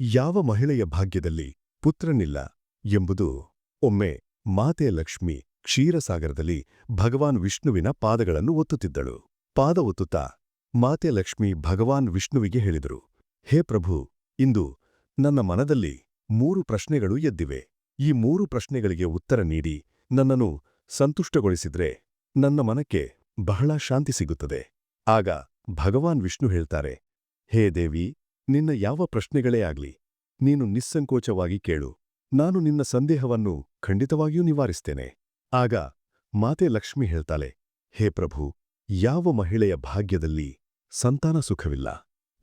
ಯಾವ ಮಹಿಳೆಯ ಭಾಗ್ಯದಲ್ಲಿ ಪುತ್ರನಿಲ್ಲ ಎಂಬುದು ಒಮ್ಮೆ ಮಾತೆ ಲಕ್ಷ್ಮಿ ಕ್ಷೀರಸಾಗರದಲ್ಲಿ ಭಗವಾನ್ ವಿಷ್ಣುವಿನ ಪಾದಗಳನ್ನು ಒತ್ತುತ್ತಿದ್ದಳು. ಪಾದ ಒತ್ತುತ್ತಾ ಮಾತೆ ಲಕ್ಷ್ಮಿ ಭಗವಾನ್ ವಿಷ್ಣುವಿಗೆ ಹೇಳಿದರು, ಹೇ ಪ್ರಭು, ಇಂದು ನನ್ನ ಮನದಲ್ಲಿ ಮೂರು ಪ್ರಶ್ನೆಗಳು ಎದ್ದಿವೆ. ಈ ಮೂರು ಪ್ರಶ್ನೆಗಳಿಗೆ ಉತ್ತರ ನೀಡಿ ನನ್ನನ್ನು ಸಂತುಷ್ಟಗೊಳಿಸಿದ್ರೆ ನನ್ನ ಮನಕ್ಕೆ ಬಹಳ ಶಾಂತಿ ಸಿಗುತ್ತದೆ. ಆಗ ಭಗವಾನ್ ವಿಷ್ಣು ಹೇಳ್ತಾರೆ, ಹೇ ದೇವಿ ನಿನ್ನ ಯಾವ ಪ್ರಶ್ನೆಗಳೇ ಆಗ್ಲಿ, ನೀನು ನಿಸ್ಸಂಕೋಚವಾಗಿ ಕೇಳು. ನಾನು ನಿನ್ನ ಸಂದೇಹವನ್ನು ಖಂಡಿತವಾಗಿಯೂ ನಿವಾರಿಸ್ತೇನೆ. ಆಗ ಮಾತೆ ಲಕ್ಷ್ಮಿ ಹೇಳ್ತಾಳೆ, ಹೇ ಪ್ರಭು, ಯಾವ ಮಹಿಳೆಯ ಭಾಗ್ಯದಲ್ಲಿ ಸಂತಾನ ಸುಖವಿಲ್ಲ?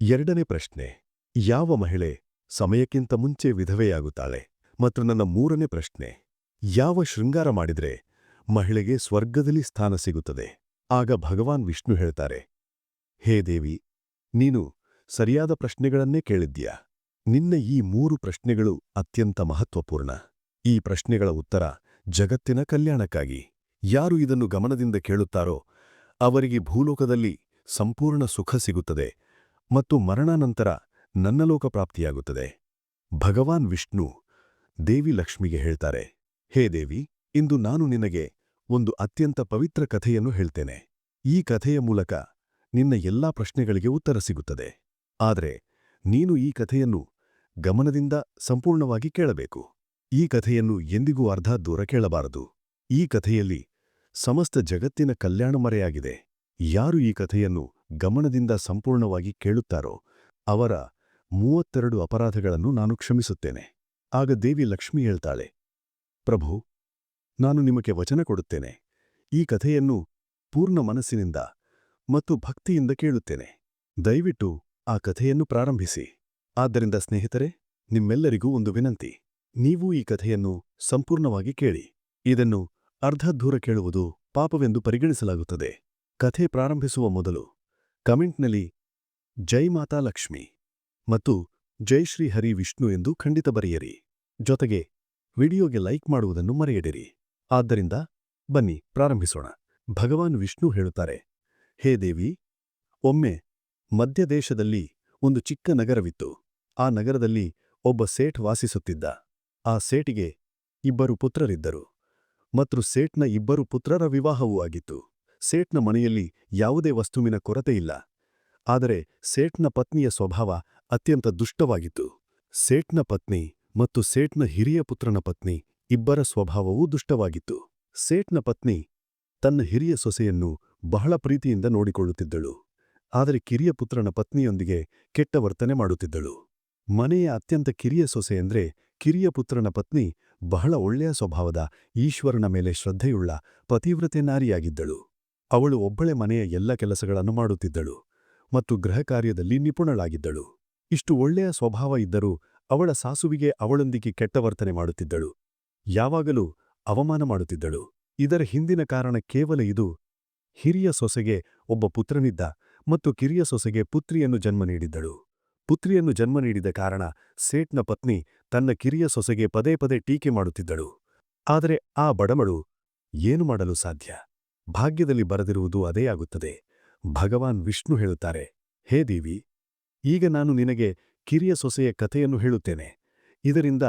ಎರಡನೇ ಪ್ರಶ್ನೆ, ಯಾವ ಮಹಿಳೆ ಸಮಯಕ್ಕಿಂತ ಮುಂಚೆ ವಿಧವೆಯಾಗುತ್ತಾಳೆ? ಮತ್ತು ನನ್ನ ಮೂರನೇ ಪ್ರಶ್ನೆ, ಯಾವ ಶೃಂಗಾರ ಮಾಡಿದರೆ ಮಹಿಳೆಗೆ ಸ್ವರ್ಗದಲ್ಲಿ ಸ್ಥಾನ ಸಿಗುತ್ತದೆ? ಆಗ ಭಗವಾನ್ ವಿಷ್ಣು ಹೇಳ್ತಾರೆ, ಹೇ ದೇವಿ, ನೀನು ಸರಿಯಾದ ಪ್ರಶ್ನೆಗಳನ್ನೇ ಕೇಳಿದ್ಯಾ ನಿನ್ನ ಈ ಮೂರು ಪ್ರಶ್ನೆಗಳು ಅತ್ಯಂತ ಮಹತ್ವಪೂರ್ಣ. ಈ ಪ್ರಶ್ನೆಗಳ ಉತ್ತರ ಜಗತ್ತಿನ ಕಲ್ಯಾಣಕ್ಕಾಗಿ. ಯಾರು ಇದನ್ನು ಗಮನದಿಂದ ಕೇಳುತ್ತಾರೋ ಅವರಿಗೆ ಭೂಲೋಕದಲ್ಲಿ ಸಂಪೂರ್ಣ ಸುಖ ಸಿಗುತ್ತದೆ ಮತ್ತು ಮರಣಾನಂತರ ನನ್ನ ಲೋಕ ಪ್ರಾಪ್ತಿಯಾಗುತ್ತದೆ. ಭಗವಾನ್ ವಿಷ್ಣು ದೇವಿ ಲಕ್ಷ್ಮಿಗೆ ಹೇಳ್ತಾರೆ, ಹೇ ದೇವಿ, ಇಂದು ನಾನು ನಿನಗೆ ಒಂದು ಅತ್ಯಂತ ಪವಿತ್ರ ಕಥೆಯನ್ನು ಹೇಳ್ತೇನೆ. ಈ ಕಥೆಯ ಮೂಲಕ ನಿನ್ನ ಎಲ್ಲಾ ಪ್ರಶ್ನೆಗಳಿಗೆ ಉತ್ತರ ಸಿಗುತ್ತದೆ. ಆದರೆ ನೀನು ಈ ಕಥೆಯನ್ನು ಗಮನದಿಂದ ಸಂಪೂರ್ಣವಾಗಿ ಕೇಳಬೇಕು. ಈ ಕಥೆಯನ್ನು ಎಂದಿಗೂ ಅರ್ಧ ದೂರ ಕೇಳಬಾರದು. ಈ ಕಥೆಯಲ್ಲಿ ಸಮಸ್ತ ಜಗತ್ತಿನ ಕಲ್ಯಾಣ ಮರೆಯಾಗಿದೆ. ಯಾರು ಈ ಕಥೆಯನ್ನು ಗಮನದಿಂದ ಸಂಪೂರ್ಣವಾಗಿ ಕೇಳುತ್ತಾರೋ ಅವರ ಮೂವತ್ತೆರಡು ಅಪರಾಧಗಳನ್ನು ನಾನು ಕ್ಷಮಿಸುತ್ತೇನೆ. ಆಗ ದೇವಿ ಲಕ್ಷ್ಮಿ ಹೇಳ್ತಾಳೆ, ಪ್ರಭು, ನಾನು ನಿಮಗೆ ವಚನ ಕೊಡುತ್ತೇನೆ. ಈ ಕಥೆಯನ್ನು ಪೂರ್ಣ ಮನಸ್ಸಿನಿಂದ ಮತ್ತು ಭಕ್ತಿಯಿಂದ ಕೇಳುತ್ತೇನೆ. ದಯವಿಟ್ಟು ಆ ಕಥೆಯನ್ನು ಪ್ರಾರಂಭಿಸಿ. ಆದ್ದರಿಂದ ಸ್ನೇಹಿತರೆ, ನಿಮ್ಮೆಲ್ಲರಿಗೂ ಒಂದು ವಿನಂತಿ. ನೀವು ಈ ಕಥೆಯನ್ನು ಸಂಪೂರ್ಣವಾಗಿ ಕೇಳಿ. ಇದನ್ನು ಅರ್ಧ ದೂರ ಕೇಳುವುದು ಪಾಪವೆಂದು ಪರಿಗಣಿಸಲಾಗುತ್ತದೆ. ಕಥೆ ಪ್ರಾರಂಭಿಸುವ ಮೊದಲು ಕಮೆಂಟ್ನಲ್ಲಿ ಜೈ ಮಾತಾ ಲಕ್ಷ್ಮಿ ಮತ್ತು ಜೈ ಶ್ರೀ ಹರಿ ವಿಷ್ಣು ಎಂದು ಖಂಡಿತ ಬರೆಯಿರಿ. ಜೊತೆಗೆ ವಿಡಿಯೋಗೆ ಲೈಕ್ ಮಾಡುವುದನ್ನು ಮರೆಯಡಿರಿ ಆದ್ದರಿಂದ ಬನ್ನಿ ಪ್ರಾರಂಭಿಸೋಣ. ಭಗವಾನ್ ವಿಷ್ಣು ಹೇಳುತ್ತಾರೆ, ಹೇ ದೇವಿ, ಒಮ್ಮೆ ಮಧ್ಯದೇಶದಲ್ಲಿ ಒಂದು ಚಿಕ್ಕ ನಗರವಿತ್ತು. ಆ ನಗರದಲ್ಲಿ ಒಬ್ಬ ಸೇಠ್ ವಾಸಿಸುತ್ತಿದ್ದ. ಆ ಸೇಟಿಗೆ ಇಬ್ಬರು ಪುತ್ರರಿದ್ದರು. ಮತ್ತು ಸೇಟ್ನ ಇಬ್ಬರು ಪುತ್ರರ ವಿವಾಹವೂ ಆಗಿತ್ತು. ಸೇಟ್ನ ಮನೆಯಲ್ಲಿ ಯಾವುದೇ ವಸ್ತುವಿನ ಕೊರತೆಯಿಲ್ಲ ಆದರೆ ಸೇಟ್ನ ಪತ್ನಿಯ ಸ್ವಭಾವ ಅತ್ಯಂತ ದುಷ್ಟವಾಗಿತ್ತು. ಸೇಟ್ನ ಪತ್ನಿ ಮತ್ತು ಸೇಟ್ನ ಹಿರಿಯ ಪುತ್ರನ ಪತ್ನಿ ಇಬ್ಬರ ಸ್ವಭಾವವೂ ದುಷ್ಟವಾಗಿತ್ತು. ಸೇಟ್ನ ಪತ್ನಿ ತನ್ನ ಹಿರಿಯ ಸೊಸೆಯನ್ನು ಬಹಳ ಪ್ರೀತಿಯಿಂದ ನೋಡಿಕೊಳ್ಳುತ್ತಿದ್ದಳು. ಆದರೆ ಕಿರಿಯ ಪುತ್ರನ ಪತ್ನಿಯೊಂದಿಗೆ ಕೆಟ್ಟ ವರ್ತನೆ ಮಾಡುತ್ತಿದ್ದಳು. ಮನೆಯ ಅತ್ಯಂತ ಕಿರಿಯ ಸೊಸೆ ಎಂದರೆ ಕಿರಿಯ ಪುತ್ರನ ಪತ್ನಿ ಬಹಳ ಒಳ್ಳೆಯ ಸ್ವಭಾವದ, ಈಶ್ವರನ ಮೇಲೆ ಶ್ರದ್ಧೆಯುಳ್ಳ, ಪತಿವ್ರತೆ ನಾರಿಯಾಗಿದ್ದಳು. ಅವಳು ಒಬ್ಬಳೆ ಮನೆಯ ಎಲ್ಲ ಕೆಲಸಗಳನ್ನು ಮಾಡುತ್ತಿದ್ದಳು ಮತ್ತು ಗೃಹ ಕಾರ್ಯದಲ್ಲಿ ನಿಪುಣಳಾಗಿದ್ದಳು. ಇಷ್ಟು ಒಳ್ಳೆಯ ಸ್ವಭಾವ ಇದ್ದರೂ ಅವಳ ಸಾಸುವಿಗೆ ಅವಳೊಂದಿಗೆ ಕೆಟ್ಟ ವರ್ತನೆ ಮಾಡುತ್ತಿದ್ದಳು. ಯಾವಾಗಲೂ ಅವಮಾನ ಮಾಡುತ್ತಿದ್ದಳು. ಇದರ ಹಿಂದಿನ ಕಾರಣ ಕೇವಲ ಇದು, ಹಿರಿಯ ಸೊಸೆಗೆ ಒಬ್ಬ ಪುತ್ರನಿದ್ದ ಮತ್ತು ಕಿರಿಯ ಸೊಸೆಗೆ ಪುತ್ರಿಯನ್ನು ಜನ್ಮ ನೀಡಿದ್ದಳು. ಪುತ್ರಿಯನ್ನು ಜನ್ಮ ನೀಡಿದ ಕಾರಣ ಸೇಟ್ನ ಪತ್ನಿ ತನ್ನ ಕಿರಿಯ ಸೊಸೆಗೆ ಪದೇ ಪದೇ ಟೀಕೆ ಮಾಡುತ್ತಿದ್ದಳು. ಆದರೆ ಆ ಬಡಮಳು ಏನು ಮಾಡಲು ಸಾಧ್ಯ? ಭಾಗ್ಯದಲ್ಲಿ ಬರೆದಿರುವುದು ಅದೇ ಆಗುತ್ತದೆ. ಭಗವಾನ್ ವಿಷ್ಣು ಹೇಳುತ್ತಾರೆ, ಹೇ ದೇವಿ, ಈಗ ನಾನು ನಿನಗೆ ಕಿರಿಯ ಸೊಸೆಯ ಕಥೆಯನ್ನು ಹೇಳುತ್ತೇನೆ. ಇದರಿಂದ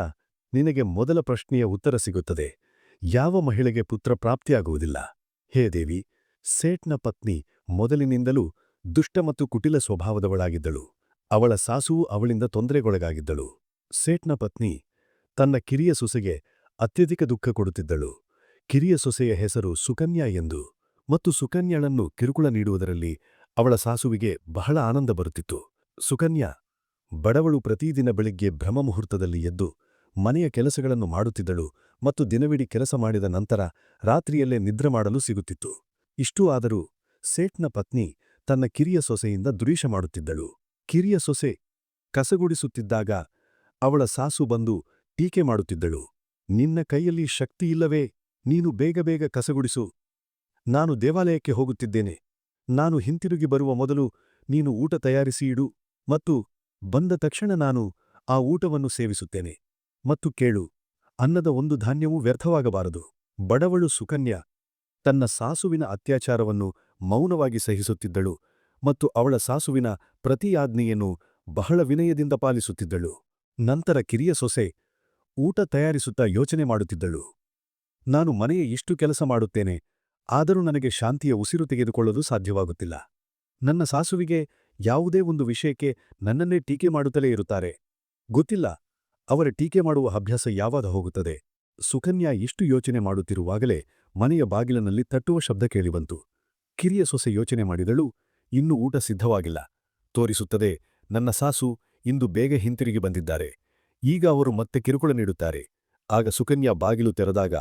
ನಿನಗೆ ಮೊದಲ ಪ್ರಶ್ನೆಯ ಉತ್ತರ ಸಿಗುತ್ತದೆ. ಯಾವ ಮಹಿಳೆಗೆ ಪುತ್ರ ಪ್ರಾಪ್ತಿಯಾಗುವುದಿಲ್ಲ? ಹೇ ದೇವಿ, ಸೇಟ್ನ ಪತ್ನಿ ಮೊದಲಿನಿಂದಲೂ ದುಷ್ಟ ಮತ್ತು ಕುಟಿಲ ಸ್ವಭಾವದವಳಾಗಿದ್ದಳು. ಅವಳ ಸಾಸುವು ಅವಳಿಂದ ತೊಂದರೆಗೊಳಗಾಗಿದ್ದಳು. ಸೇಟ್ನ ಪತ್ನಿ ತನ್ನ ಕಿರಿಯ ಸೊಸೆಗೆ ಅತ್ಯಧಿಕ ದುಃಖ ಕೊಡುತ್ತಿದ್ದಳು. ಕಿರಿಯ ಸೊಸೆಯ ಹೆಸರು ಸುಕನ್ಯಾ ಎಂದು ಮತ್ತು ಸುಕನ್ಯಾಳನ್ನು ಕಿರುಕುಳ ನೀಡುವುದರಲ್ಲಿ ಅವಳ ಸಾಸುವಿಗೆ ಬಹಳ ಆನಂದ ಬರುತ್ತಿತ್ತು. ಸುಕನ್ಯಾ, ಬಡವಳು ಪ್ರತಿದಿನ ಬೆಳಿಗ್ಗೆ ಬ್ರಹ್ಮಮುಹೂರ್ತದಲ್ಲಿ ಎದ್ದು ಮನೆಯ ಕೆಲಸಗಳನ್ನು ಮಾಡುತ್ತಿದ್ದಳು ಮತ್ತು ದಿನವಿಡೀ ಕೆಲಸ ಮಾಡಿದ ನಂತರ ರಾತ್ರಿಯಲ್ಲೇ ನಿದ್ರೆ ಮಾಡಲು ಸಿಗುತ್ತಿತ್ತು. ಇಷ್ಟೂ ಆದರೂ ಸೇಟ್ನ ಪತ್ನಿ ತನ್ನ ಕಿರಿಯ ಸೊಸೆಯಿಂದ ದುರೀಶ ಮಾಡುತ್ತಿದ್ದಳು. ಕಿರಿಯ ಸೊಸೆ ಕಸಗುಡಿಸುತ್ತಿದ್ದಾಗ ಅವಳ ಸಾಸು ಬಂದು ಟೀಕೆ ಮಾಡುತ್ತಿದ್ದಳು. ನಿನ್ನ ಕೈಯಲ್ಲಿ ಶಕ್ತಿಯಿಲ್ಲವೇ ನೀನು ಬೇಗ ಬೇಗ ಕಸಗುಡಿಸು. ನಾನು ದೇವಾಲಯಕ್ಕೆ ಹೋಗುತ್ತಿದ್ದೇನೆ. ನಾನು ಹಿಂತಿರುಗಿ ಬರುವ ಮೊದಲು ನೀನು ಊಟ ತಯಾರಿಸಿ ಇಡು ಮತ್ತು ಬಂದ ತಕ್ಷಣ ನಾನು ಆ ಊಟವನ್ನು ಸೇವಿಸುತ್ತೇನೆ. ಮತ್ತು ಕೇಳು, ಅನ್ನದ ಒಂದು ಧಾನ್ಯವೂ ವ್ಯರ್ಥವಾಗಬಾರದು. ಬಡವಳು ಸುಕನ್ಯಾ ತನ್ನ ಸಾಸುವಿನ ಅತ್ಯಾಚಾರವನ್ನು ಮೌನವಾಗಿ ಸಹಿಸುತ್ತಿದ್ದಳು ಮತ್ತು ಅವಳ ಸಾಸುವಿನ ಪ್ರತಿಯಾಜ್ಞೆಯನ್ನು ಬಹಳ ವಿನಯದಿಂದ ಪಾಲಿಸುತ್ತಿದ್ದಳು. ನಂತರ ಕಿರಿಯ ಸೊಸೆ ಊಟ ತಯಾರಿಸುತ್ತಾ ಯೋಚನೆ ಮಾಡುತ್ತಿದ್ದಳು. ನಾನು ಮನೆಯ ಇಷ್ಟು ಕೆಲಸ ಮಾಡುತ್ತೇನೆ, ಆದರೂ ನನಗೆ ಶಾಂತಿಯ ಉಸಿರು ತೆಗೆದುಕೊಳ್ಳಲು ಸಾಧ್ಯವಾಗುತ್ತಿಲ್ಲ. ನನ್ನ ಸಾಸುವಿಗೆ ಯಾವುದೇ ಒಂದು ವಿಷಯಕ್ಕೆ ನನ್ನನ್ನೇ ಟೀಕೆ ಮಾಡುತ್ತಲೇ ಇರುತ್ತಾರೆ. ಗೊತ್ತಿಲ್ಲ, ಅವರ ಟೀಕೆ ಮಾಡುವ ಅಭ್ಯಾಸ ಯಾವಾಗ ಹೋಗುತ್ತದೆ. ಸುಕನ್ಯಾ ಇಷ್ಟು ಯೋಚನೆ ಮಾಡುತ್ತಿರುವಾಗಲೇ ಮನೆಯ ಬಾಗಿಲಿನಲ್ಲಿ ತಟ್ಟುವ ಶಬ್ದ ಕೇಳಿಬಂತು. ಕಿರಿಯ ಸೊಸೆ ಯೋಚನೆ ಮಾಡಿದಳು, ಇನ್ನೂ ಊಟ ಸಿದ್ಧವಾಗಿಲ್ಲ. ತೋರಿಸುತ್ತದೆ, ನನ್ನ ಸಾಸು ಇಂದು ಬೇಗ ಹಿಂತಿರುಗಿ ಬಂದಿದ್ದಾರೆ. ಈಗ ಅವರು ಮತ್ತೆ ಕಿರುಕುಳ ನೀಡುತ್ತಾರೆ. ಆಗ ಸುಕನ್ಯಾ ಬಾಗಿಲು ತೆರೆದಾಗ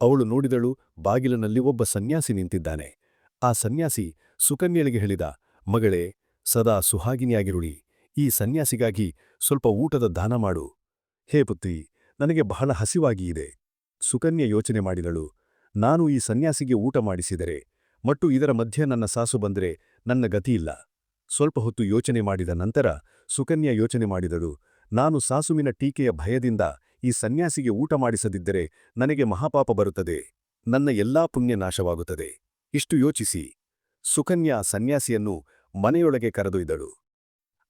ಅವಳು ನೋಡಿದಳು, ಬಾಗಿಲಿನಲ್ಲಿ ಒಬ್ಬ ಸನ್ಯಾಸಿ ನಿಂತಿದ್ದಾನೆ. ಆ ಸನ್ಯಾಸಿ ಸುಕನ್ಯಳಿಗೆ ಹೇಳಿದ, ಮಗಳೇ, ಸದಾ ಸುಹಾಗಿನಿಯಾಗಿರುಳಿ. ಈ ಸನ್ಯಾಸಿಗಾಗಿ ಸ್ವಲ್ಪ ಊಟದ ದಾನ ಮಾಡು. ಹೇ ಪುತ್ರಿ, ನನಗೆ ಬಹಳ ಹಸಿವಾಗಿ ಇದೆ. ಸುಕನ್ಯ ಯೋಚನೆ ಮಾಡಿದಳು ನಾನು ಈ ಸನ್ಯಾಸಿಗೆ ಊಟ ಮಾಡಿಸಿದರೆ, ಮತ್ತು ಇದರ ಮಧ್ಯೆ ನನ್ನ ಸಾಸು ಬಂದರೆ ನನ್ನ ಗತಿಯಿಲ್ಲ. ಸ್ವಲ್ಪ ಹೊತ್ತು ಯೋಚನೆ ಮಾಡಿದ ನಂತರ ಸುಕನ್ಯಾ ಯೋಚನೆ ಮಾಡಿದಳು, ನಾನು ಸಾಸುವಿನ ಟೀಕೆಯ ಭಯದಿಂದ ಈ ಸನ್ಯಾಸಿಗೆ ಊಟ ಮಾಡಿಸದಿದ್ದರೆ ನನಗೆ ಮಹಾಪಾಪ ಬರುತ್ತದೆ, ನನ್ನ ಎಲ್ಲಾ ಪುಣ್ಯ ನಾಶವಾಗುತ್ತದೆ. ಇಷ್ಟು ಯೋಚಿಸಿ. ಸುಕನ್ಯಾ ಸನ್ಯಾಸಿಯನ್ನು ಮನೆಯೊಳಗೆ ಕರೆದೊಯ್ದಳು.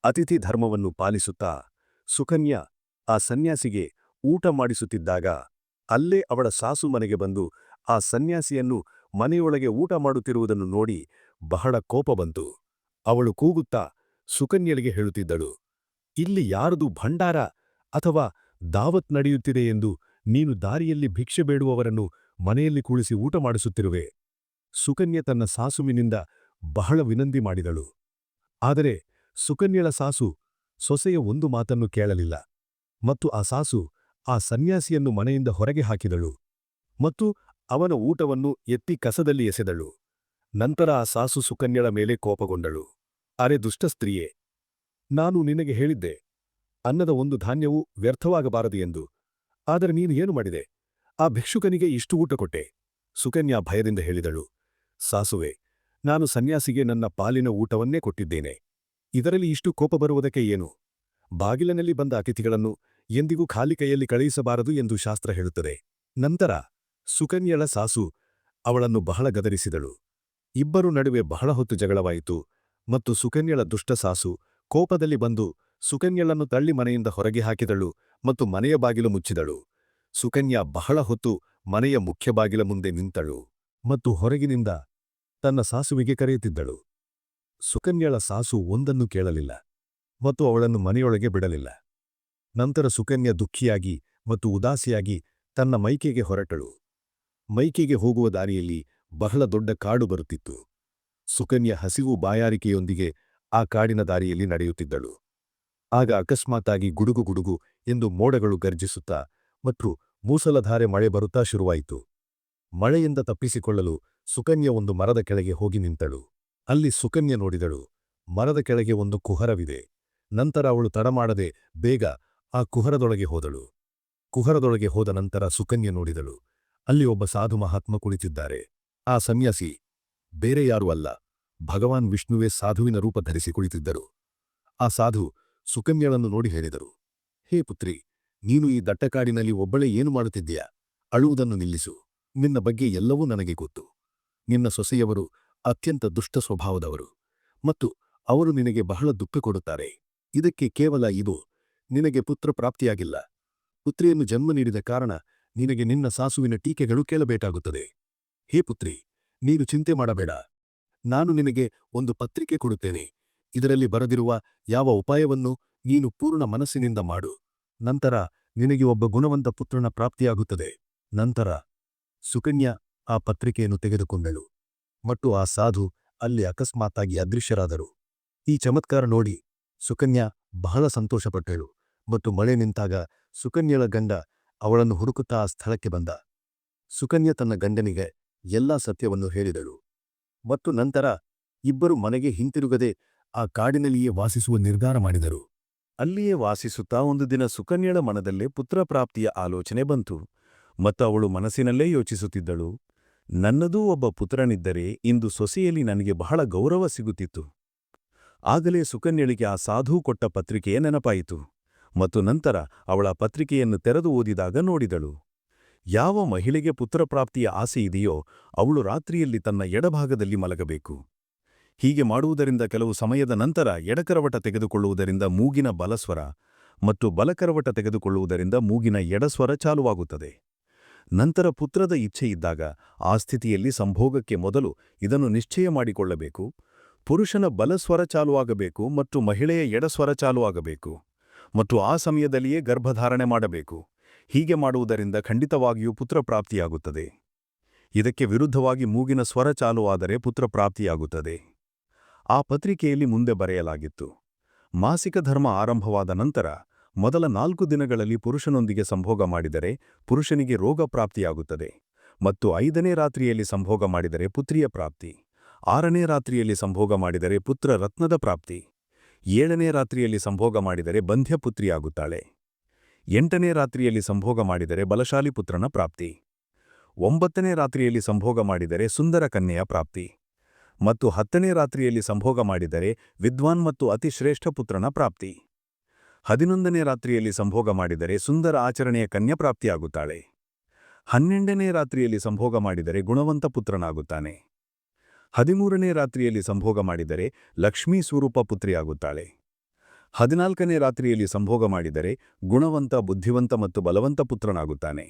ಅತಿಥಿ ಧರ್ಮವನ್ನು ಪಾಲಿಸುತ್ತಾ ಸುಕನ್ಯಾ ಆ ಸನ್ಯಾಸಿಗೆ ಊಟ ಮಾಡಿಸುತ್ತಿದ್ದಾಗ ಅಲ್ಲೇ ಅವಳ ಸಾಸು ಮನೆಗೆ ಬಂದು ಆ ಸನ್ಯಾಸಿಯನ್ನು ಮನೆಯೊಳಗೆ ಊಟ ಮಾಡುತ್ತಿರುವುದನ್ನು ನೋಡಿ ಬಹಳ ಕೋಪ ಬಂತು. ಅವಳು ಕೂಗುತ್ತಾ ಸುಕನ್ಯಳಿಗೆ ಹೇಳುತ್ತಿದ್ದಳು, ಇಲ್ಲಿ ಯಾರದು ಭಂಡಾರ ಅಥವಾ ದಾವತ್ ನಡೆಯುತ್ತಿದೆ ಎಂದು ನೀನು ದಾರಿಯಲ್ಲಿ ಭಿಕ್ಷೆ ಬೇಡುವವರನ್ನು ಮನೆಯಲ್ಲಿ ಕುಳಿಸಿ ಊಟ ಮಾಡಿಸುತ್ತಿರುವೆ? ಸುಕನ್ಯೆ ತನ್ನ ಸಾಸುವಿನಿಂದ ಬಹಳ ವಿನಂತಿ ಮಾಡಿದಳು. ಆದರೆ ಸುಕನ್ಯಳ ಸಾಸು ಸೊಸೆಯ ಒಂದು ಮಾತನ್ನು ಕೇಳಲಿಲ್ಲ ಮತ್ತು ಆ ಸಾಸು ಆ ಸನ್ಯಾಸಿಯನ್ನು ಮನೆಯಿಂದ ಹೊರಗೆ ಹಾಕಿದಳು ಮತ್ತು ಅವನ ಊಟವನ್ನು ಎತ್ತಿ ಕಸದಲ್ಲಿ ಎಸೆದಳು. ನಂತರ ಆ ಸಾಸು ಸುಕನ್ಯಳ ಮೇಲೆ ಕೋಪಗೊಂಡಳು. ಅರೆ ದುಷ್ಟ ಸ್ತ್ರೀಯೇ, ನಾನು ನಿನಗೆ ಹೇಳಿದ್ದೆ, ಅನ್ನದ ಒಂದು ಧಾನ್ಯವು ವ್ಯರ್ಥವಾಗಬಾರದು ಎಂದು. ಆದರೆ ನೀನು ಏನು ಮಾಡಿದೆ? ಆ ಭಿಕ್ಷುಕನಿಗೆ ಇಷ್ಟು ಊಟ ಕೊಟ್ಟೆ? ಸುಕನ್ಯಾ ಭಯದಿಂದ ಹೇಳಿದಳು. ಸಾಸುವೆ, ನಾನು ಸನ್ಯಾಸಿಗೆ ನನ್ನ ಪಾಲಿನ ಊಟವನ್ನೇ ಕೊಟ್ಟಿದ್ದೇನೆ. ಇದರಲ್ಲಿ ಇಷ್ಟು ಕೋಪ ಬರುವುದಕ್ಕೆ ಏನು? ಬಾಗಿಲಿನಲ್ಲಿ ಬಂದ ಅತಿಥಿಗಳನ್ನು ಎಂದಿಗೂ ಖಾಲಿ ಕೈಯಲ್ಲಿ ಕಳುಹಿಸಬಾರದು ಎಂದು ಶಾಸ್ತ್ರ ಹೇಳುತ್ತದೆ. ನಂತರ ಸುಕನ್ಯಳ ಸಾಸು ಅವಳನ್ನು ಬಹಳ ಗದರಿಸಿದಳು. ಇಬ್ಬರು ನಡುವೆ ಬಹಳ ಹೊತ್ತು ಜಗಳವಾಯಿತು ಮತ್ತು ಸುಕನ್ಯಳ ದುಷ್ಟ ಸಾಸು ಕೋಪದಲ್ಲಿ ಬಂದು ಸುಕನ್ಯಳನ್ನು ತಳ್ಳಿ ಮನೆಯಿಂದ ಹೊರಗೆ ಹಾಕಿದಳು ಮತ್ತು ಮನೆಯ ಬಾಗಿಲು ಮುಚ್ಚಿದಳು. ಸುಕನ್ಯಾ ಬಹಳ ಹೊತ್ತು ಮನೆಯ ಮುಖ್ಯ ಬಾಗಿಲ ಮುಂದೆ ನಿಂತಳು ಮತ್ತು ಹೊರಗಿನಿಂದ ತನ್ನ ಸಾಸುವಿಗೆ ಕರೆಯುತ್ತಿದ್ದಳು. ಸುಕನ್ಯಳ ಸಾಸು ಒಂದನ್ನು ಕೇಳಲಿಲ್ಲ ಮತ್ತು ಅವಳನ್ನು ಮನೆಯೊಳಗೆ ಬಿಡಲಿಲ್ಲ. ನಂತರ ಸುಕನ್ಯಾ ದುಃಖಿಯಾಗಿ ಮತ್ತು ಉದಾಸಿಯಾಗಿ ತನ್ನ ಮೈಕೆಗೆ ಹೊರಟಳು. ಮೈಕೆಗೆ ಹೋಗುವ ದಾರಿಯಲ್ಲಿ ಬಹಳ ದೊಡ್ಡ ಕಾಡು ಬರುತ್ತಿತ್ತು. ಸುಕನ್ಯ ಹಸಿವು ಬಾಯಾರಿಕೆಯೊಂದಿಗೆ ಆ ಕಾಡಿನ ದಾರಿಯಲ್ಲಿ ನಡೆಯುತ್ತಿದ್ದಳು. ಆಗ ಅಕಸ್ಮಾತಾಗಿ ಗುಡುಗು ಗುಡುಗು ಎಂದು ಮೋಡಗಳು ಗರ್ಜಿಸುತ್ತಾ ಮತ್ತು ಮೂಸಲಧಾರೆ ಮಳೆ ಬರುತ್ತಾ ಶುರುವಾಯಿತು. ಮಳೆಯಿಂದ ತಪ್ಪಿಸಿಕೊಳ್ಳಲು ಸುಕನ್ಯ ಒಂದು ಮರದ ಕೆಳಗೆ ಹೋಗಿ ನಿಂತಳು. ಅಲ್ಲಿ ಸುಕನ್ಯ ನೋಡಿದಳು, ಮರದ ಕೆಳಗೆ ಒಂದು ಕುಹರವಿದೆ. ನಂತರ ಅವಳು ತಡಮಾಡದೆ ಬೇಗ ಆ ಕುಹರದೊಳಗೆ ಹೋದಳು. ಕುಹರದೊಳಗೆ ಹೋದ ನಂತರ ಸುಕನ್ಯ ನೋಡಿದಳು ಅಲ್ಲಿ ಒಬ್ಬ ಸಾಧು ಮಹಾತ್ಮ ಕುಳಿತಿದ್ದಾರೆ. ಆ ಸನ್ಯಾಸಿ, ಬೇರೆ ಯಾರೂ ಅಲ್ಲ, ಭಗವಾನ್ ವಿಷ್ಣುವೇ ಸಾಧುವಿನ ರೂಪ ಧರಿಸಿ ಕುಳಿತಿದ್ದರು. ಆ ಸಾಧು ಸುಕನ್ಯಳನ್ನು ನೋಡಿ ಹೇಳಿದರು, ಹೇ ಪುತ್ರಿ, ನೀನು ಈ ದಟ್ಟಕಾಡಿನಲ್ಲಿ ಒಬ್ಬಳೇ ಏನು ಮಾಡುತ್ತಿದ್ದೀಯಾ? ಅಳುವುದನ್ನು ನಿಲ್ಲಿಸು, ನಿನ್ನ ಬಗ್ಗೆ ಎಲ್ಲವೂ ನನಗೆ ಗೊತ್ತು. ನಿನ್ನ ಸೊಸೆಯವರು ಅತ್ಯಂತ ದುಷ್ಟ ಸ್ವಭಾವದವರು ಮತ್ತು ಅವರು ನಿನಗೆ ಬಹಳ ದುಃಖ ಕೊಡುತ್ತಾರೆ. ಇದಕ್ಕೆ ಕೇವಲ ಇದು ನಿನಗೆ ಪುತ್ರ ಪ್ರಾಪ್ತಿಯಾಗಿಲ್ಲ ಪುತ್ರಿಯನ್ನು ಜನ್ಮ ನೀಡಿದ ಕಾರಣ ನಿನಗೆ ನಿನ್ನ ಸಾಸುವಿನ ಟೀಕೆಗಳು ಕೇಳಬೇಕಾಗುತ್ತದೆ. ಹೇ ಪುತ್ರಿ, ನೀನು ಚಿಂತೆ ಮಾಡಬೇಡ. ನಾನು ನಿನಗೆ ಒಂದು ಪತ್ರಿಕೆ ಕೊಡುತ್ತೇನೆ. ಇದರಲ್ಲಿ ಬರೆದಿರುವ ಯಾವ ಉಪಾಯವನ್ನು ನೀನು ಪೂರ್ಣ ಮನಸ್ಸಿನಿಂದ ಮಾಡು. ನಂತರ ನಿನಗೆ ಒಬ್ಬ ಗುಣವಂತ ಪುತ್ರನ ಪ್ರಾಪ್ತಿಯಾಗುತ್ತದೆ. ನಂತರ ಸುಕನ್ಯಾ ಆ ಪತ್ರಿಕೆಯನ್ನು ತೆಗೆದುಕೊಂಡಳು. ಮತ್ತು ಆ ಸಾಧು ಅಲ್ಲಿ ಅಕಸ್ಮಾತ್ತಾಗಿ ಅದೃಶ್ಯರಾದರು. ಈ ಚಮತ್ಕಾರ ನೋಡಿ ಸುಕನ್ಯಾ ಬಹಳ ಸಂತೋಷಪಟ್ಟಳು. ಮತ್ತು ಮಳೆ ನಿಂತಾಗ ಸುಕನ್ಯಳ ಗಂಡ ಅವಳನ್ನು ಹುಡುಕುತ್ತಾ ಆ ಸ್ಥಳಕ್ಕೆ ಬಂದ. ಸುಕನ್ಯ ತನ್ನ ಗಂಡನಿಗೆ ಎಲ್ಲಾ ಸತ್ಯವನ್ನು ಹೇಳಿದಳು. ಮತ್ತು ನಂತರ ಇಬ್ಬರು ಮನೆಗೆ ಹಿಂತಿರುಗದೆ ಆ ಕಾಡಿನಲ್ಲಿಯೇ ವಾಸಿಸುವ ನಿರ್ಧಾರ ಮಾಡಿದರು. ಅಲ್ಲಿಯೇ ವಾಸಿಸುತ್ತಾ ಒಂದು ದಿನ ಸುಕನ್ಯಳ ಮನದಲ್ಲೇ ಪುತ್ರಪ್ರಾಪ್ತಿಯ ಆಲೋಚನೆ ಬಂತು. ಮತ್ತು ಅವಳು ಮನಸ್ಸಿನಲ್ಲೇ ಯೋಚಿಸುತ್ತಿದ್ದಳು. ನನ್ನದೂ ಒಬ್ಬ ಪುತ್ರನಿದ್ದರೆ ಇಂದು ಸೊಸೆಯಲ್ಲಿ ನನಗೆ ಬಹಳ ಗೌರವ ಸಿಗುತ್ತಿತ್ತು. ಆಗಲೇ ಸುಕನ್ಯಳಿಗೆ ಆ ಸಾಧು ಕೊಟ್ಟ ಪತ್ರಿಕೆಯ ನೆನಪಾಯಿತು. ಮತ್ತು ನಂತರ ಅವಳ ಪತ್ರಿಕೆಯನ್ನು ತೆರೆದು ಓದಿದಾಗ ನೋಡಿದಳು. ಯಾವ ಮಹಿಳೆಗೆ ಪುತ್ರಪ್ರಾಪ್ತಿಯ ಆಸೆ ಇದೆಯೋ ಅವಳು ರಾತ್ರಿಯಲ್ಲಿ ತನ್ನ ಎಡಭಾಗದಲ್ಲಿ ಮಲಗಬೇಕು. ಹೀಗೆ ಮಾಡುವುದರಿಂದ ಕೆಲವು ಸಮಯದ ನಂತರ ಎಡಕರವಟ ತೆಗೆದುಕೊಳ್ಳುವುದರಿಂದ ಮೂಗಿನ ಬಲಸ್ವರ ಮತ್ತು ಬಲಕರವಟ ತೆಗೆದುಕೊಳ್ಳುವುದರಿಂದ ಮೂಗಿನ ಎಡಸ್ವರ ಚಾಲುವಾಗುತ್ತದೆ. ನಂತರ ಪುತ್ರದ ಇಚ್ಛೆ ಇದ್ದಾಗ ಆ ಸ್ಥಿತಿಯಲ್ಲಿ ಸಂಭೋಗಕ್ಕೆ ಮೊದಲು ಇದನ್ನು ನಿಶ್ಚಯ ಮಾಡಿಕೊಳ್ಳಬೇಕು. ಪುರುಷನ ಬಲಸ್ವರ ಚಾಲುವಾಗಬೇಕು ಮತ್ತು ಮಹಿಳೆಯ ಎಡಸ್ವರ ಚಾಲುವಾಗಬೇಕು. ಮತ್ತು ಆ ಸಮಯದಲ್ಲಿಯೇ ಗರ್ಭಧಾರಣೆ ಮಾಡಬೇಕು. ಹೀಗೆ ಮಾಡುವುದರಿಂದ ಖಂಡಿತವಾಗಿಯೂ ಪುತ್ರ ಪ್ರಾಪ್ತಿಯಾಗುತ್ತದೆ ಇದಕ್ಕೆ ವಿರುದ್ಧವಾಗಿ ಮೂಗಿನ ಸ್ವರ ಚಾಲುವಾದರೆ ಪುತ್ರ ಪ್ರಾಪ್ತಿಯಾಗುತ್ತದೆ ಆ ಪತ್ರಿಕೆಯಲ್ಲಿ ಮುಂದೆ ಬರೆಯಲಾಗಿತ್ತು. ಮಾಸಿಕ ಧರ್ಮ ಆರಂಭವಾದ ನಂತರ ಮೊದಲ ನಾಲ್ಕು ದಿನಗಳಲ್ಲಿ ಪುರುಷನೊಂದಿಗೆ ಸಂಭೋಗ ಮಾಡಿದರೆ ಪುರುಷನಿಗೆ ರೋಗ ಪ್ರಾಪ್ತಿಯಾಗುತ್ತದೆ ಮತ್ತು ಐದನೇ ರಾತ್ರಿಯಲ್ಲಿ ಸಂಭೋಗ ಮಾಡಿದರೆ ಪುತ್ರಿಯ ಪ್ರಾಪ್ತಿ. ಆರನೇ ರಾತ್ರಿಯಲ್ಲಿ ಸಂಭೋಗ ಮಾಡಿದರೆ ಪುತ್ರ ರತ್ನದ ಪ್ರಾಪ್ತಿ. ಏಳನೇ ರಾತ್ರಿಯಲ್ಲಿ ಸಂಭೋಗ ಮಾಡಿದರೆ ಬಂಧ್ಯ ಪುತ್ರಿಯಾಗುತ್ತಾಳೆ ಎಂಟನೇ ರಾತ್ರಿಯಲ್ಲಿ ಸಂಭೋಗ ಮಾಡಿದರೆ ಬಲಶಾಲಿ ಪುತ್ರನ ಪ್ರಾಪ್ತಿ. ಒಂಬತ್ತನೇ ರಾತ್ರಿಯಲ್ಲಿ ಸಂಭೋಗ ಮಾಡಿದರೆ ಸುಂದರ ಕನ್ಯೆಯ ಪ್ರಾಪ್ತಿ. ಮತ್ತು ಹತ್ತನೇ ರಾತ್ರಿಯಲ್ಲಿ ಸಂಭೋಗ ಮಾಡಿದರೆ ವಿದ್ವಾನ್ ಮತ್ತು ಅತಿಶ್ರೇಷ್ಠ ಪುತ್ರನ ಪ್ರಾಪ್ತಿ. ಹದಿನೊಂದನೇ ರಾತ್ರಿಯಲ್ಲಿ ಸಂಭೋಗ ಮಾಡಿದರೆ ಸುಂದರ ಆಚರಣೆಯ ಕನ್ಯಾ ಪ್ರಾಪ್ತಿಯಾಗುತ್ತಾಳೆ. ಹನ್ನೆರಡನೇ ರಾತ್ರಿಯಲ್ಲಿ ಸಂಭೋಗ ಮಾಡಿದರೆ ಗುಣವಂತ ಪುತ್ರನಾಗುತ್ತಾನೆ. ಹದಿಮೂರನೇ ರಾತ್ರಿಯಲ್ಲಿ ಸಂಭೋಗ ಮಾಡಿದರೆ ಲಕ್ಷ್ಮೀ ಸ್ವರೂಪ ಪುತ್ರಿಯಾಗುತ್ತಾಳೆ. ಹದಿನಾಲ್ಕನೇ ರಾತ್ರಿಯಲ್ಲಿ ಸಂಭೋಗ ಮಾಡಿದರೆ ಗುಣವಂತ, ಬುದ್ಧಿವಂತ ಮತ್ತು ಬಲವಂತ ಪುತ್ರನಾಗುತ್ತಾನೆ.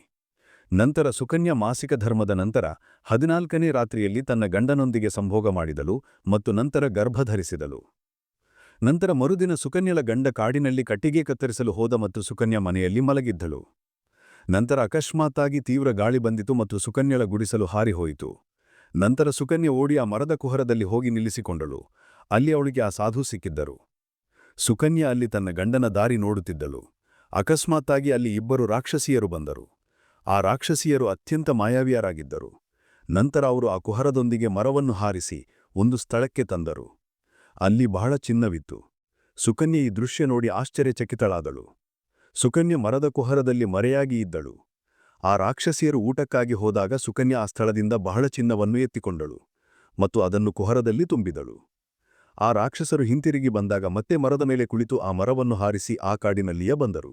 ನಂತರ ಸುಕನ್ಯಾ ಮಾಸಿಕ ಧರ್ಮದ ನಂತರ ಹದಿನಾಲ್ಕನೇ ರಾತ್ರಿಯಲ್ಲಿ ತನ್ನ ಗಂಡನೊಂದಿಗೆ ಸಂಭೋಗ ಮಾಡಿದಳು ಮತ್ತು ನಂತರ ಗರ್ಭಧರಿಸಿದಳು ನಂತರ ಮರುದಿನ ಸುಕನ್ಯಳ ಗಂಡ ಕಾಡಿನಲ್ಲಿ ಕಟ್ಟಿಗೆ ಕತ್ತರಿಸಲು ಹೋದ ಮತ್ತು ಸುಕನ್ಯಾ ಮನೆಯಲ್ಲಿ ಮಲಗಿದ್ದಳು. ನಂತರ ಅಕಸ್ಮಾತ್ತಾಗಿ ತೀವ್ರ ಗಾಳಿ ಬಂದಿತು ಮತ್ತು ಸುಕನ್ಯಳ ಗುಡಿಸಲು ಹಾರಿಹೋಯಿತು ನಂತರ ಸುಕನ್ಯೆ ಓಡಿ ಆ ಮರದ ಕುಹರದಲ್ಲಿ ಹೋಗಿ ನಿಲ್ಲಿಸಿಕೊಂಡಳು. ಅಲ್ಲಿ ಅವಳಿಗೆ ಆ ಸಾಧು ಸಿಕ್ಕಿದ್ದರು. ಸುಕನ್ಯಾ ಅಲ್ಲಿ ತನ್ನ ಗಂಡನ ದಾರಿ ನೋಡುತ್ತಿದ್ದಳು. ಅಕಸ್ಮಾತ್ತಾಗಿ ಅಲ್ಲಿ ಇಬ್ಬರು ರಾಕ್ಷಸಿಯರು ಬಂದರು. ಆ ರಾಕ್ಷಸಿಯರು ಅತ್ಯಂತ ಮಾಯಾವಿಯರಾಗಿದ್ದರು. ನಂತರ ಅವರು ಆ ಕುಹರದೊಂದಿಗೆ ಮರವನ್ನು ಹಾರಿಸಿ ಒಂದು ಸ್ಥಳಕ್ಕೆ ತಂದರು. ಅಲ್ಲಿ ಬಹಳ ಚಿನ್ನವಿತ್ತು. ಸುಕನ್ಯೆ ಈ ದೃಶ್ಯ ನೋಡಿ ಆಶ್ಚರ್ಯಚಕಿತಳಾದಳು. ಸುಕನ್ಯೆ ಮರದ ಕುಹರದಲ್ಲಿ ಮರೆಯಾಗಿ ಇದ್ದಳು. ಆ ರಾಕ್ಷಸಿಯರು ಊಟಕ್ಕಾಗಿ ಹೋದಾಗ ಸುಕನ್ಯಾ ಆ ಸ್ಥಳದಿಂದ ಬಹಳ ಚಿನ್ನವನ್ನು ಎತ್ತಿಕೊಂಡಳು ಮತ್ತು ಅದನ್ನು ಕುಹರದಲ್ಲಿ ತುಂಬಿದಳು. ಆ ರಾಕ್ಷಸರು ಹಿಂತಿರುಗಿ ಬಂದಾಗ ಮತ್ತೆ ಮರದ ಮೇಲೆ ಕುಳಿತು ಆ ಮರವನ್ನು ಹಾರಿಸಿ ಆ ಕಾಡಿನಲ್ಲಿಯೇ ಬಂದರು.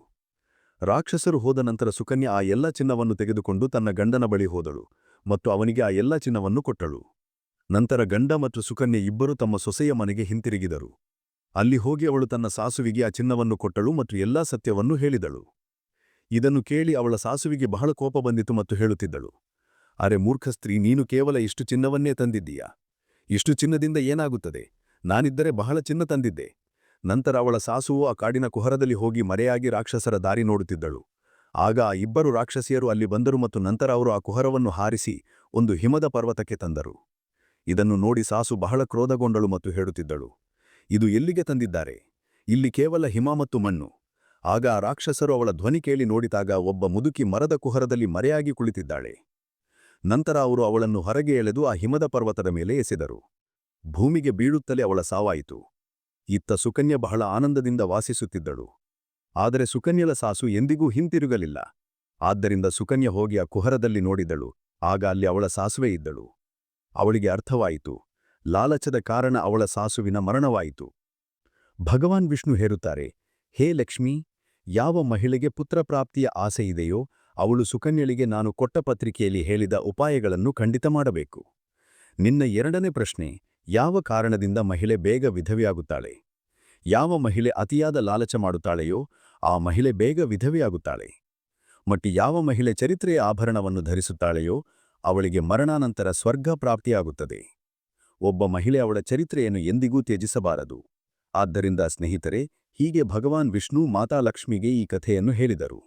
ರಾಕ್ಷಸರು ಹೋದ ನಂತರ ಸುಕನ್ಯಾ ಆ ಎಲ್ಲ ಚಿನ್ನವನ್ನು ತೆಗೆದುಕೊಂಡು ತನ್ನ ಗಂಡನ ಬಳಿ ಹೋದಳು ಮತ್ತು ಅವನಿಗೆ ಆ ಎಲ್ಲ ಚಿನ್ನವನ್ನು ಕೊಟ್ಟಳು. ನಂತರ ಗಂಡ ಮತ್ತು ಸುಕನ್ಯೆ ಇಬ್ಬರು ತಮ್ಮ ಸೊಸೆಯ ಮನೆಗೆ ಹಿಂತಿರುಗಿದರು. ಅಲ್ಲಿ ಹೋಗಿ ಅವಳು ತನ್ನ ಸಾಸುವಿಗೆ ಆ ಚಿನ್ನವನ್ನು ಕೊಟ್ಟಳು ಮತ್ತು ಎಲ್ಲಾ ಸತ್ಯವನ್ನು ಹೇಳಿದಳು. ಇದನ್ನು ಕೇಳಿ ಅವಳ ಸಾಸುವಿಗೆ ಬಹಳ ಕೋಪ ಬಂದಿತು ಮತ್ತು ಹೇಳುತ್ತಿದ್ದಳು. ಅರೆ ಮೂರ್ಖ ಸ್ತ್ರೀ ನೀನು ಕೇವಲ ಇಷ್ಟು ಚಿನ್ನವನ್ನೇ ತಂದಿದ್ದೀಯಾ? ಇಷ್ಟು ಚಿನ್ನದಿಂದ ಏನಾಗುತ್ತದೆ? ನಾನಿದ್ದರೆ ಬಹಳ ಚಿನ್ನ ತಂದಿದ್ದೆ. ನಂತರ ಅವಳ ಸಾಸುವು ಆ ಕಾಡಿನ ಕುಹರದಲ್ಲಿ ಹೋಗಿ ಮರೆಯಾಗಿ ರಾಕ್ಷಸರ ದಾರಿ ನೋಡುತ್ತಿದ್ದಳು. ಆಗ ಆ ಇಬ್ಬರು ರಾಕ್ಷಸಿಯರು ಅಲ್ಲಿ ಬಂದರು ಮತ್ತು ನಂತರ ಅವರು ಆ ಕುಹರವನ್ನು ಹಾರಿಸಿ ಒಂದು ಹಿಮದ ಪರ್ವತಕ್ಕೆ ತಂದರು. ಇದನ್ನು ನೋಡಿ ಸಾಸು ಬಹಳ ಕ್ರೋಧಗೊಂಡಳು ಮತ್ತು ಹೇಳುತ್ತಿದ್ದಳು, ಇದು ಎಲ್ಲಿಗೆ ತಂದಿದ್ದಾರೆ? ಇಲ್ಲಿ ಕೇವಲ ಹಿಮ ಮತ್ತು ಮಣ್ಣು. ಆಗ ರಾಕ್ಷಸರು ಅವಳ ಧ್ವನಿ ಕೇಳಿ ನೋಡಿದಾಗ ಒಬ್ಬ ಮುದುಕಿ ಮರದ ಕುಹರದಲ್ಲಿ ಮರೆಯಾಗಿ ಕುಳಿತಿದ್ದಾಳೆ. ನಂತರ ಅವರು ಅವಳನ್ನು ಹೊರಗೆ ಎಳೆದು ಆ ಹಿಮದ ಪರ್ವತದ ಮೇಲೆ ಎಸೆದರು. ಭೂಮಿಗೆ ಬೀಳುತ್ತಲೇ ಅವಳ ಸಾವಾಯಿತು. ಇತ್ತ ಸುಕನ್ಯ ಬಹಳ ಆನಂದದಿಂದ ವಾಸಿಸುತ್ತಿದ್ದಳು. ಆದರೆ ಸುಕನ್ಯಳ ಸಾಸು ಎಂದಿಗೂ ಹಿಂತಿರುಗಲಿಲ್ಲ. ಆದ್ದರಿಂದ ಸುಕನ್ಯ ಹೋಗಿ ಆ ಕುಹರದಲ್ಲಿ ನೋಡಿದಳು. ಆಗ ಅಲ್ಲಿ ಅವಳ ಸಾಸುವೆ ಇದ್ದಳು. ಅವಳಿಗೆ ಅರ್ಥವಾಯಿತು. ಲಾಲಚದ ಕಾರಣ ಅವಳ ಸಾಸುವಿನ ಮರಣವಾಯಿತು. ಭಗವಾನ್ ವಿಷ್ಣು ಹೇರುತ್ತಾರೆ, ಹೇ ಲಕ್ಷ್ಮೀ ಯಾವ ಮಹಿಳೆಗೆ ಪುತ್ರಪ್ರಾಪ್ತಿಯ ಆಸೆಯಿದೆಯೋ ಅವಳು ಸುಕನ್ಯಳಿಗೆ ನಾನು ಕೊಟ್ಟ ಪತ್ರಿಕೆಯಲ್ಲಿ ಹೇಳಿದ ಉಪಾಯಗಳನ್ನು ಖಂಡಿತ ಮಾಡಬೇಕು. ನಿನ್ನ ಎರಡನೇ ಪ್ರಶ್ನೆ, ಯಾವ ಕಾರಣದಿಂದ ಮಹಿಳೆ ಬೇಗ ವಿಧವೆಯಾಗುತ್ತಾಳೆ? ಯಾವ ಮಹಿಳೆ ಅತಿಯಾದ ಲಾಲಚ ಮಾಡುತ್ತಾಳೆಯೋ ಆ ಮಹಿಳೆ ಬೇಗ ವಿಧವೆಯಾಗುತ್ತಾಳೆ. ಮತ್ತು ಯಾವ ಮಹಿಳೆ ಚರಿತ್ರೆಯ ಆಭರಣವನ್ನು ಧರಿಸುತ್ತಾಳೆಯೋ ಅವಳಿಗೆ ಮರಣಾನಂತರ ಸ್ವರ್ಗ ಪ್ರಾಪ್ತಿಯಾಗುತ್ತದೆ. ಒಬ್ಬ ಮಹಿಳೆ ಅವಳ ಚರಿತ್ರೆಯನ್ನು ಎಂದಿಗೂ ತ್ಯಜಿಸಬಾರದು. ಆದ್ದರಿಂದ ಸ್ನೇಹಿತರೆ ಹೀಗೆ ಭಗವಾನ್ ವಿಷ್ಣು ಮಾತಾ ಲಕ್ಷ್ಮಿಗೆ ಈ ಕಥೆಯನ್ನು ಹೇಳಿದರು.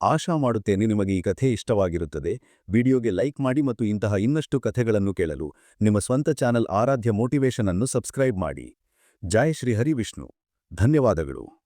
ಆಶಾ ಮಾಡುತ್ತೇನೆ ನಿಮಗೆ ಈ ಕಥೆ ಇಷ್ಟವಾಗಿರುತ್ತದೆ. ವಿಡಿಯೋಗೆ ಲೈಕ್ ಮಾಡಿ ಮತ್ತು ಇಂತಹ ಇನ್ನಷ್ಟು ಕಥೆಗಳನ್ನು ಕೇಳಲು ನಿಮ್ಮ ಸ್ವಂತ ಚಾನಲ್ ಆರಾಧ್ಯ ಮೋಟಿವೇಶನ್ ಅನ್ನು ಸಬ್ಸ್ಕ್ರೈಬ್ ಮಾಡಿ. ಜಯ ಶ್ರೀ ಹರಿ ವಿಷ್ಣು. ಧನ್ಯವಾದಗಳು.